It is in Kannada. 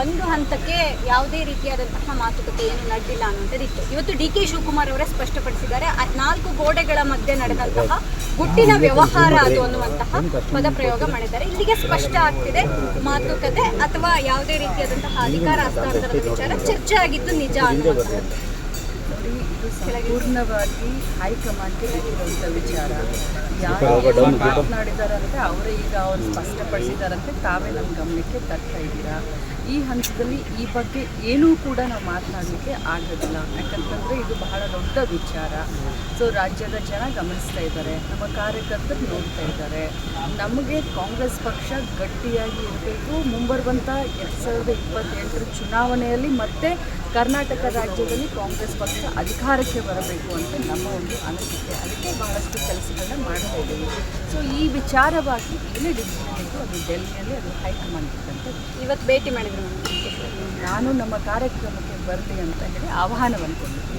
ಒಂದು ಹಂತಕ್ಕೆ ಯಾವುದೇ ರೀತಿಯಾದಂತಹ ಮಾತುಕತೆ ಏನು ನಡೆದಿಲ್ಲ ಅನ್ನುವಂಥದ್ದಿತ್ತು ಇವತ್ತು ಡಿ ಕೆ ಶಿವಕುಮಾರ್ ಅವರೇ ಸ್ಪಷ್ಟಪಡಿಸಿದ್ದಾರೆ ನಾಲ್ಕು ಗೋಡೆಗಳ ಮಧ್ಯೆ ನಡೆದಂತಹ ಗುಟ್ಟಿನ ವ್ಯವಹಾರ ಅದು ಅನ್ನುವಂತಹ ಪದ ಪ್ರಯೋಗ ಮಾಡಿದ್ದಾರೆ. ಇಲ್ಲಿಗೆ ಸ್ಪಷ್ಟ ಆಗ್ತಿದೆ ಮಾತುಕತೆ ಅಥವಾ ಯಾವುದೇ ರೀತಿಯಾದಂತಹ ಅಧಿಕಾರ ಹಸ್ತಾಂತರದ ವಿಚಾರ ಚರ್ಚೆ ಆಗಿದ್ದು ನಿಜ ಅನ್ನುವಂಥದ್ದು. ನೋಡಿ ಇದು ಸಂಪೂರ್ಣವಾಗಿ ಹೈಕಮಾಂಡ್ಗೆ ಬಿಟ್ಟಿರುವಂಥ ವಿಚಾರ. ಯಾರು ಮಾತನಾಡಿದಾರಂತೆ ಅವರೇ ಈಗ ಅವ್ರು ಸ್ಪಷ್ಟಪಡಿಸಿದಾರಂತೆ ತಾವೇ ನಮ್ಮ ಗಮನಕ್ಕೆ ತರ್ತಾ ಇದ್ದೀರಾ? ಈ ಹಂತದಲ್ಲಿ ಈ ಬಗ್ಗೆ ಏನೂ ಕೂಡ ನಾವು ಮಾತನಾಡಲಿಕ್ಕೆ ಆಗೋದಿಲ್ಲ. ಯಾಕಂತಂದರೆ ಇದು ಬಹಳ ದೊಡ್ಡ ವಿಚಾರ. ಸೊ ರಾಜ್ಯದ ಜನ ಗಮನಿಸ್ತಾ ಇದ್ದಾರೆ. ನಮ್ಮ ಕಾರ್ಯಕರ್ತರು ನೋಡ್ತಾ ಇದ್ದಾರೆ. ನಮಗೆ ಕಾಂಗ್ರೆಸ್ ಪಕ್ಷ ಗಟ್ಟಿಯಾಗಿ ಇರಬೇಕು. ಮುಂಬರುವಂಥ ಎರಡು ಸಾವಿರದ ಇಪ್ಪತ್ತೆಂಟರ ಚುನಾವಣೆಯಲ್ಲಿ ಮತ್ತೆ ಕರ್ನಾಟಕ ರಾಜ್ಯದಲ್ಲಿ ಕಾಂಗ್ರೆಸ್ ಪಕ್ಷ ಅಧಿಕಾರಕ್ಕೆ ಬರಬೇಕು ಅಂತ ನಮ್ಮ ಒಂದು ಅನಿಸಿಕೆ. ಅದಕ್ಕೆ ಬಹಳಷ್ಟು ಕೆಲಸಗಳನ್ನ ಮಾಡ್ತಾ ಇದ್ದೀವಿ. ಸೊ ಈ ವಿಚಾರವಾಗಿ ಏನೇ ಡಿಸಿಷನ್ ಇತ್ತು ಅದು ಡೆಲ್ಲಿಯಲ್ಲಿ ಅದು ಹೈಕಮಾಂಡ್ ಇದ್ದಂತೆ ಇವತ್ತು ಭೇಟಿ ಮಾಡಿದ್ರು. ನಾನು ನಮ್ಮ ಕಾರ್ಯಕ್ರಮಕ್ಕೆ ಬರಲಿ ಅಂತ ಹೇಳಿ ಆಹ್ವಾನವನ್ನು ಕೊಟ್ಟಿದ್ದೆ